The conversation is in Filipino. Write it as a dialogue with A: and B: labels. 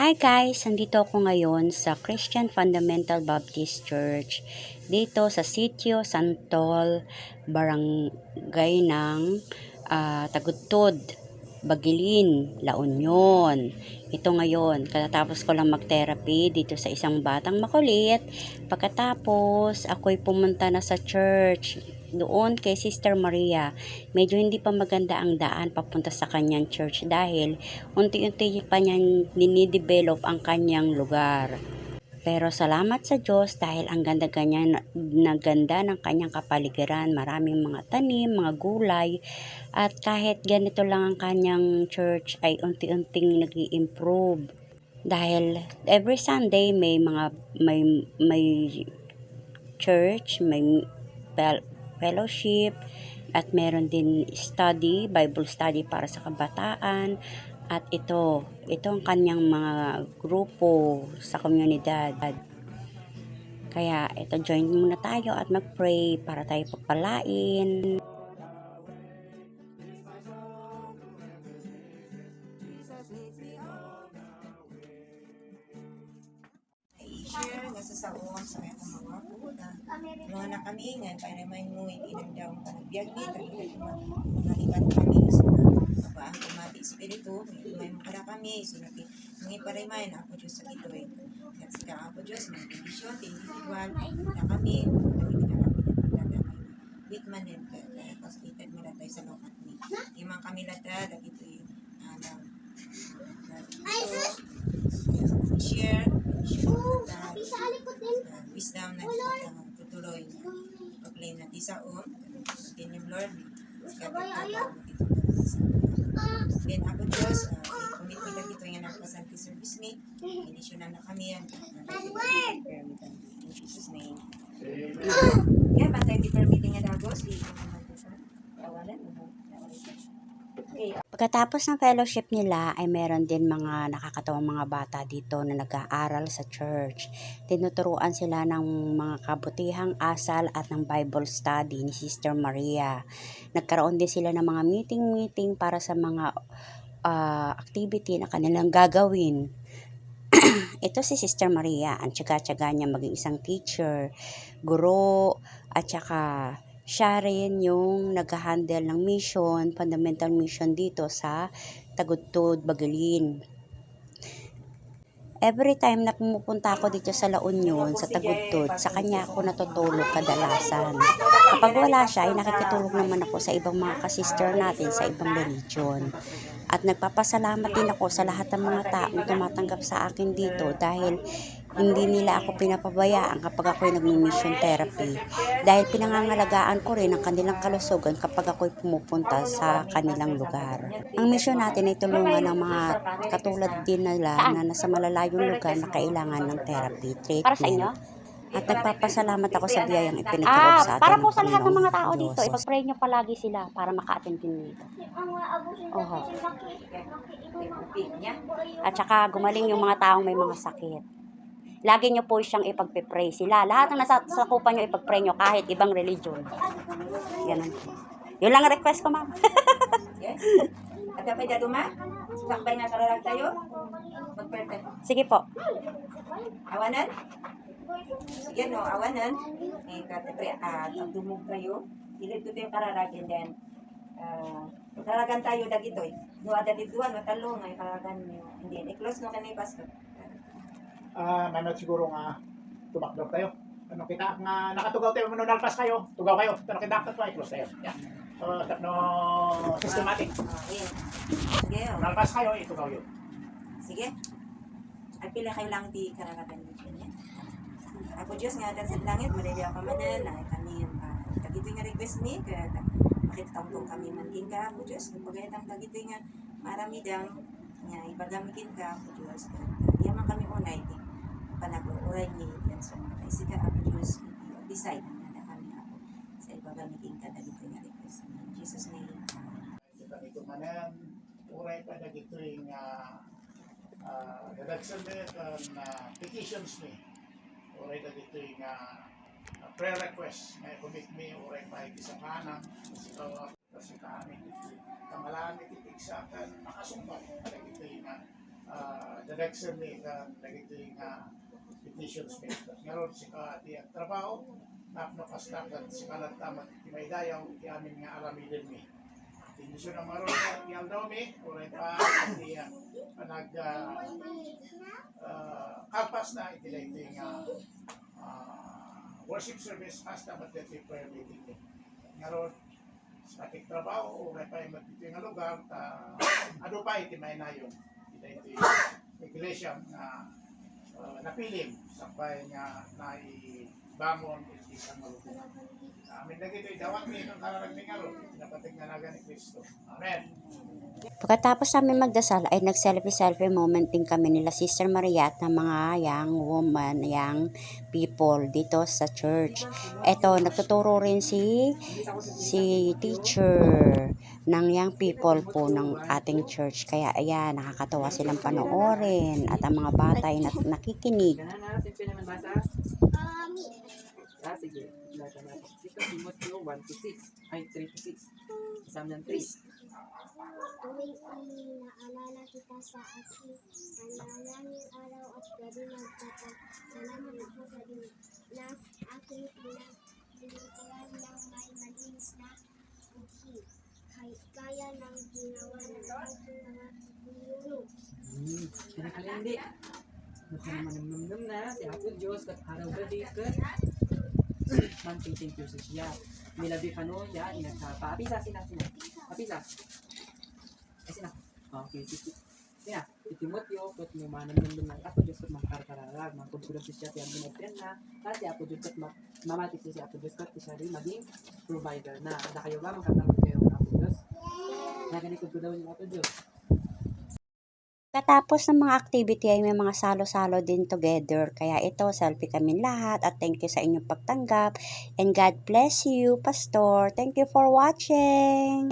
A: Hi guys! Nandito ako ngayon sa Christian Fundamental Baptist Church dito sa Sitio Santol, Barangay ng ah, Tagudtod, Bagilin, La Union. Ito ngayon, katatapos ko lang mag-therapy dito sa isang batang makulit. Pagkatapos, ako'y pumunta na sa church doon kay Sister Maria. Medyo hindi pa maganda ang daan papunta sa kanyang church dahil unti-unti pa niyang dinidevelop ang kanyang lugar. Pero salamat sa Diyos dahil ang ganda kanya na ganda ng kanyang kapaligiran, maraming mga tanim, mga gulay, at kahit ganito lang ang kanyang church ay unti-unting nag improve Dahil every Sunday may mga may may church, may fel- fellowship, at meron din study, Bible study para sa kabataan. At ito, ito ang kanyang mga grupo sa komunidad. Kaya ito, join muna tayo at mag-pray para tayo pagpalain.
B: Mga nakamingan, para may nguwi ilang daw ang panagbiag ni, tagilan mga ibat kami sa mga abaan kumati espiritu, may makara kami, so nati, mga parimay na ako Diyos sa ito eh. At sika ako Diyos, na kami, nagiging na kami ng pagdadamay. Wait man din, kaya hospital mo tayo sa lokat ni. Di man kami lata, dagito yung, ano, share, share, na, uh, wisdom na uh, tutuloy na proclaim na isa om kanyang Lord Then ako Diyos, uh, commit mo lang ito yung nakasanti service ni. Inisyonan na kami yan. In Jesus name. Yeah, bantay di permitting nga dagos. Di ko naman ito sa kawalan. Okay,
A: Pagkatapos ng fellowship nila ay meron din mga nakakatawang mga bata dito na nag-aaral sa church. Tinuturuan sila ng mga kabutihang asal at ng Bible study ni Sister Maria. Nagkaroon din sila ng mga meeting-meeting para sa mga ah, activity na kanilang gagawin. Ito si Sister Maria, ang tsaga-tsaga niya maging isang teacher, guro, at saka siya rin yung nag-handle ng mission, fundamental mission dito sa Tagudtod, Bagalin. Every time na pumupunta ako dito sa La Union, sa Tagudtod, sa kanya ako natutulog kadalasan. Kapag wala siya, ay nakikitulog naman ako sa ibang mga kasister natin sa ibang religion. At nagpapasalamat din ako sa lahat ng mga taong tumatanggap sa akin dito dahil hindi nila ako pinapabayaan kapag ako'y nagmi-mission therapy. Dahil pinangangalagaan ko rin ang kanilang kalusugan kapag ako'y pumupunta sa kanilang lugar. Ang mission natin ay tulungan ng mga katulad din nila na nasa malalayong lugar na kailangan ng therapy, treatment.
C: Para sa inyo?
A: At nagpapasalamat ako sa biyayang ipinagkaloob
C: Ah,
A: sa atin
C: para po sa lahat ng mga tao dito,
A: Diyos.
C: ipag-pray nyo palagi sila para maka-attend din dito. Oho. At saka gumaling yung mga taong may mga sakit. Lagi nyo po siyang ipagpe-pray sila. Lahat ng nasa sakupan nyo, ipag-pray nyo kahit ibang religion. Ganun po. Yun lang ang request ko, ma'am.
B: Yes? At kapay na duma? Sakbay nga karalag tayo? Mag-perfect.
C: Sige po.
B: Awanan? Sige no, awanan. Eh, katipre, ah, dumog kayo, ilit ko yung kararag and then, ah, karagan tayo dagito eh. No, ada dituan, matalo nga, karagan nyo. Then, i-close no kanay pastor.
D: Ah, nanod siguro nga tumakbo tayo. Ano kita nga nakatugaw tayo mo nalpas kayo. Tugaw kayo. Pero kita dapat tayo close tayo. Yeah. So, no systematic.
B: Ah, ayun. Sige, oh.
D: Nalpas kayo, itugaw yun.
B: Sige. Ay pila kayo lang di karagadan nyo kanya. Ako Diyos nga atas sa langit, madali ako manan, na kami yung uh, dagito nga request ni, kaya ta- makitang kami mantin ka, ako Diyos, kung pagayatang dagito nga marami dang, nga ibagamitin ka, ako Diyos, di man kami unay, di panag-uuray ni, yan so, kasi ka, ako Diyos, decide na na kami ako, sa ibagamitin ka, dagito nga request ni, In Jesus name,
D: dito manan, uray pa na dito yung uh, uh, reduction na petitions ni. Uray na dito yung uh, prayer request. Na commit me uray pa yung isang kanang kasi ito kasi kami. Kamalami titig sa akin, makasumbat. Kaya dito yung uh, uh, direction ni ka dagito yung uh, petitions ni ngaron si ka di trabaho napno kastakan si kalat tamat ti may ti amin nga alamiden mi Tinisyon ang maron ka ti daw mi oray pa uh, nag uh, uh, kalpas na iti ito yung uh, worship service hasta matete prayer meeting ni ngaron sa trabaho oray pa yung matito nga lugar ta ano pa iti may nayon iti ito yung iglesia na uh, napilim sa bayan nga naibangon iti isang malugar. Amin na gito, dawat ni itong kararag ni Ngaro, pinapatig na naga ni Kristo. Amen.
A: Pagkatapos namin magdasal ay nag-selfie-selfie moment din kami nila Sister Maria at ng mga young woman, young people dito sa church. Eto, nagtuturo rin si si teacher ng young people po ng ating church. Kaya ayan, nakakatawa silang panoorin at ang mga bata ay nak- nakikinig.
E: Ah, sige. Basa natin. Sito, Timoteo 1 to 6. Ay, 3 to 6. Isang ng 3.
F: Tuwing inaalala kita sa aking panalangin araw at gabi nagtatag. Salamat ako sa din na aking pinagdilintuan ng may malinis na buhi. Kay, kaya ng ginawa ng aking mga ninuno.
E: Hmm. Kinakalindi. Nakamanamnamnam na si Apo Diyos kat araw gabi kat mantiting Diyos siya. Nilabi ka no, ya, inagkapa. Apisa, sina, sina. Apisa. Ay, sina. Okay, sige. Sina, itimotyo, kat mo manamnamnam na Apo Diyos kat makakarkararag. Mangkudkulang siya siya binagyan na. Kasi Apo Diyos kat ma- mamatis siya si Apo Diyos kat siya rin maging provider na. Ada kayo ba magkakamit kayo ng Apo Diyos? Naganikod ko daw yung Apo Diyos.
A: Katapos ng mga activity ay may mga salo-salo din together. Kaya ito, selfie kami lahat at thank you sa inyong pagtanggap. And God bless you, Pastor. Thank you for watching.